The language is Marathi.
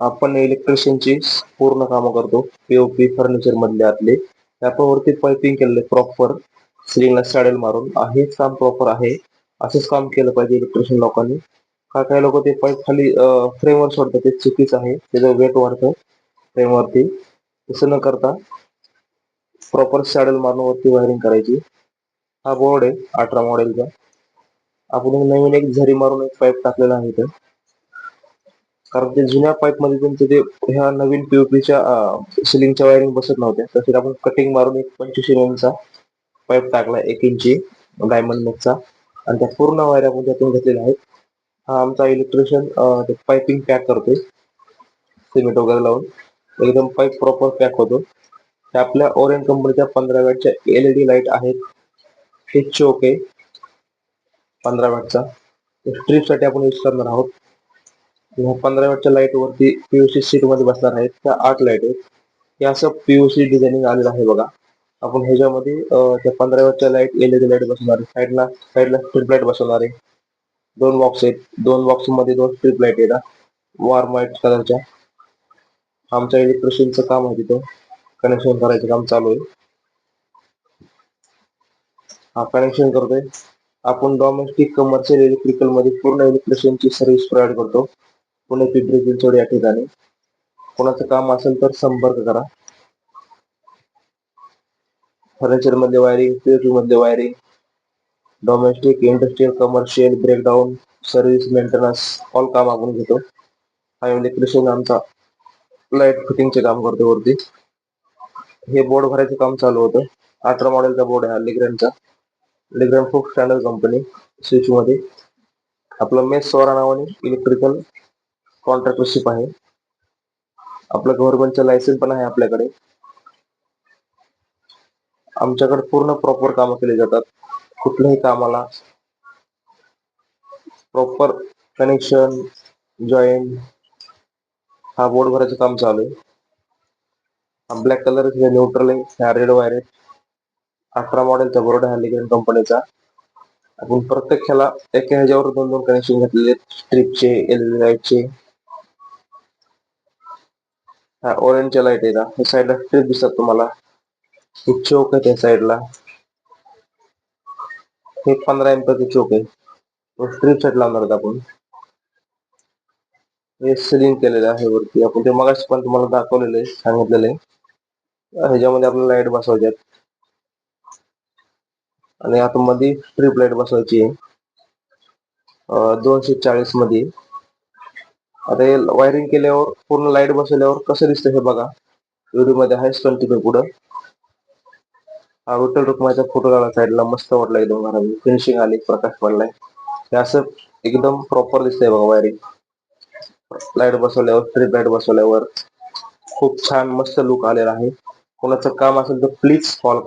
आपण इलेक्ट्रिशियनची पूर्ण कामं करतो. पीओपी फर्निचर मधले आपले आपण वरती पाइपिंग केलेले प्रॉपर सिलिंगला सॅडल मारून. हेच काम प्रॉपर आहे. असंच काम केलं पाहिजे इलेक्ट्रिशियन लोकांनी. काय काही लोक ते पाईप खाली फ्रेमवर सोडतात. ते चुकीचं आहे. त्याचं वेट वाढतं फ्रेमवरती तसं न करता प्रॉपर सॅडल मारून वरती वायरिंग करायची. हा बोर्ड आहे अठरा मॉडेलचा आपण नवीन एक झरी मारून एक पाईप टाकलेला आहे इथं. कारण ते जुन्या पाईपमध्ये तुमचं ते ह्या नवीन पीओपीच्या सिलिंगच्या वायरिंग बसत नव्हत्या. तसेच आपण कटिंग मारून एक पंचवीस एम पाईप टाकला एक इंची डायमंड नेकचा आणि त्या पूर्ण वायर आपण त्यातून घेतलेल्या आहेत. हा आमचा इलेक्ट्रिशियन पाइपिंग पॅक करतोय. सिमेंट वगैरे लावून. एकदम पाईप प्रॉपर पॅक होतो. त्या आपल्या ओरेंज कंपनीच्या पंधरा वॅटच्या एलईडी लाइट आहेत. हे चोक आहे पंधरा वॅटचा स्ट्रीपसाठी आपण यूज करणार आहोत. ह्या पंधरा वॅटच्या लाइट वरती पीयूसी सीटमध्ये बसणार आहेत. त्या आठ लाइट आहेत. हे असं पीयूसी डिझायनिंग आलेलं आहे बघा. आपण ह्याच्यामध्ये त्या पंधरा वॅटच्या लाइट एलईडी लाइट बसवणार आहे. साईडला साईडला स्ट्रीप लाइट बसवणार आहे. दोन बॉक्स आहेत. दोन बॉक्समध्ये दोन स्ट्रीप लाइट येतात वॉर्म व्हाईट कलरच्या आमच्या इलेक्ट्रिशियनचं काम आहे तिथं. कनेक्शन करायचं काम चालू आहे. हा कनेक्शन करतोय. आपण डोमेस्टिक कमर्शियल इलेक्ट्रिकलमध्ये पूर्ण इलेक्ट्रिशियनची सर्व्हिस प्रोव्हाइड करतो. पुणे पिंपरी चिंचवड या ठिकाणी. कोणाचं काम असेल तर संपर्क करा. फर्निचरमध्ये वायरिंग पीओपी मध्ये wiring domestic industrial commercial breakdown service maintenance all काम आपण घेतो. हा इलेक्ट्रिशियन आमचा लाइट फिटिंगचे काम करतो वरती. हे बोर्ड भरायचं काम चालू होतं. अठरा मॉडेलचा बोर्ड आहे हा लिग्रॅनचा लिग्रॅन खूप स्टँडर्ड कंपनी स्विच मध्ये. आपलं मेस सोरा नावाने इलेक्ट्रिकल कॉन्ट्रॅक्टरशिप आहे. आपलं गव्हर्नमेंटचं लायसन पण आहे आपल्याकडे. आमच्याकडे पूर्ण प्रॉपर कामं केली जातात. कुठल्याही कामाला प्रॉपर कनेक्शन जॉईंट हा बोर्ड भरायचं काम चालू आहे. हा ब्लॅक कलर न्यूट्रल आहे ह्या रेड वायर आहे. अठरा मॉडेलचा बोर्ड आहे लिग्रेन कंपनीचा आपण प्रत्येक ह्याला एका ह्याच्यावर दोन दोन कनेक्शन घेतलेले स्ट्रिपचे एलईडी लाईटचे हा ऑरेंजच्या लाइट आहे हे साईडला स्ट्रिप दिसतात तुम्हाला. हे चौक आहे त्या साईडला हे पंधरा एमपीचे चौक आहे. स्ट्रीप साईड लावणार आहेत आपण. हे सिलिंग केलेलं आहे वरती. आपण ते मगाशी पण तुम्हाला दाखवलेलं आहे सांगितलेलं आहे. ह्याच्यामध्ये आपल्याला लाइट बसवायची आहेत आणि आता मध्ये स्ट्रीप लाइट बसवायची आहे. दोनशे चाळीसमध्ये. आता हे वायरिंग केल्यावर पूर्ण लाइट बसवल्यावर कसं दिसतं हे बघा. व्हिडिओमध्ये आहेच कंटिन्यू पुढं. हा विठ्ठल रुक्माचा फोटो लावला साईडला मस्त वाटला एकदम घरामध्ये फिनिशिंग आली प्रकाश पडलाय. हे असं एकदम प्रॉपर दिसतंय बघा वायरिंग लाइट बसवल्यावर स्ट्रीप लाइट बसवल्यावर खूप छान मस्त लुक आलेला आहे. कोणाचं काम असेल तर प्लीज कॉल